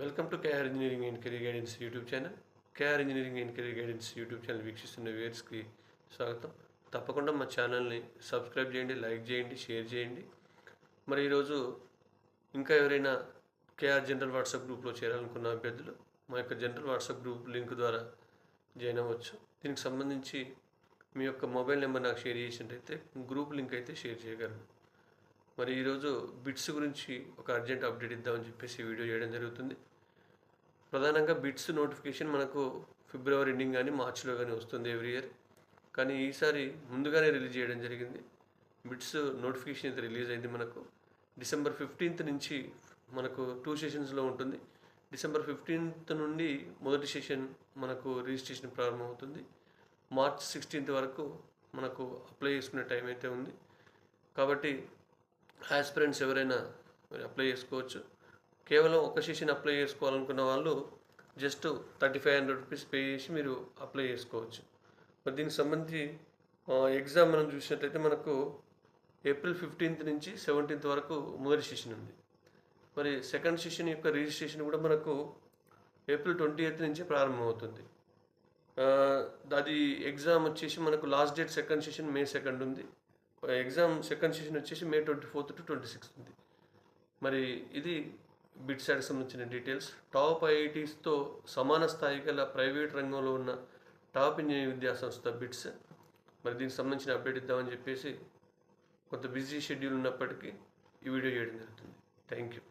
Welcome to KR engineering and career guidance YouTube channel KR engineering and career guidance YouTube channel వీక్షిస్తున్న వ్యూయర్స్కి స్వాగతం. తప్పకుండా మా ఛానల్ని సబ్స్క్రైబ్ చేయండి లైక్ చేయండి షేర్ చేయండి. మరి ఈరోజు ఇంకా ఎవరైనా కేఆర్ జనరల్ వాట్సాప్ గ్రూప్లో చేరాలనుకున్న అభ్యర్థులు మా యొక్క జనరల్ వాట్సాప్ గ్రూప్ లింక్ ద్వారా జాయిన్ అవ్వచ్చు. దీనికి సంబంధించి మీ యొక్క మొబైల్ నెంబర్ నాకు షేర్ చేసినట్టయితే గ్రూప్ లింక్ అయితే షేర్ చేయగలను. మరి ఈరోజు బిట్స్ గురించి ఒక అర్జెంట్ అప్డేట్ ఇద్దామని చెప్పేసి వీడియో చేయడం జరుగుతుంది. ప్రధానంగా బిట్స్ నోటిఫికేషన్ మనకు ఫిబ్రవరి ఎండింగ్ కానీ మార్చిలో కానీ వస్తుంది ఎవ్రీ ఇయర్. కానీ ఈసారి ముందుగానే రిలీజ్ చేయడం జరిగింది. బిట్స్ నోటిఫికేషన్ అయితే రిలీజ్ అయింది మనకు. డిసెంబర్ ఫిఫ్టీన్త్ నుంచి మనకు టూ సెషన్స్లో ఉంటుంది. డిసెంబర్ ఫిఫ్టీన్త్ నుండి మొదటి సెషన్ మనకు రిజిస్ట్రేషన్ ప్రారంభమవుతుంది. మార్చ్ సిక్స్టీన్త్ వరకు మనకు అప్లై చేసుకునే టైం అయితే ఉంది. కాబట్టి ఆస్పిరెంట్స్ ఎవరైనా మరి అప్లై చేసుకోవచ్చు. కేవలం ఒక సెషన్ అప్లై చేసుకోవాలనుకున్న వాళ్ళు just thirty five hundred rupees pay చేసి మీరు అప్లై చేసుకోవచ్చు. మరి దీనికి సంబంధించి ఎగ్జామ్ మనం చూసినట్లయితే మనకు ఏప్రిల్ ఫిఫ్టీన్త్ నుంచి సెవెంటీన్త్ వరకు మొదటి సెషన్ ఉంది. మరి సెకండ్ సెషన్ యొక్క రిజిస్ట్రేషన్ కూడా మనకు ఏప్రిల్ ట్వంటీ ఎయిత్ నుంచి ప్రారంభమవుతుంది. అది ఎగ్జామ్ వచ్చేసి మనకు last date second session May second ఉంది. ఎగ్జామ్ సెకండ్ సెషన్ వచ్చేసి May twenty fourth to twenty sixth ఉంది. మరి ఇది బిట్ సంబంధించిన డీటెయిల్స్. టాప్ ఐఐటీస్తో సమాన స్థాయి గల ప్రైవేట్ రంగంలో ఉన్న టాప్ ఇంజనీరింగ్ విద్యా సంస్థ బిట్స్. మరి దీనికి సంబంధించిన అప్డేట్ ఇద్దామని చెప్పేసి కొంత బిజీ షెడ్యూల్ ఉన్నప్పటికీ ఈ వీడియో చేయడం జరుగుతుంది. Thank you.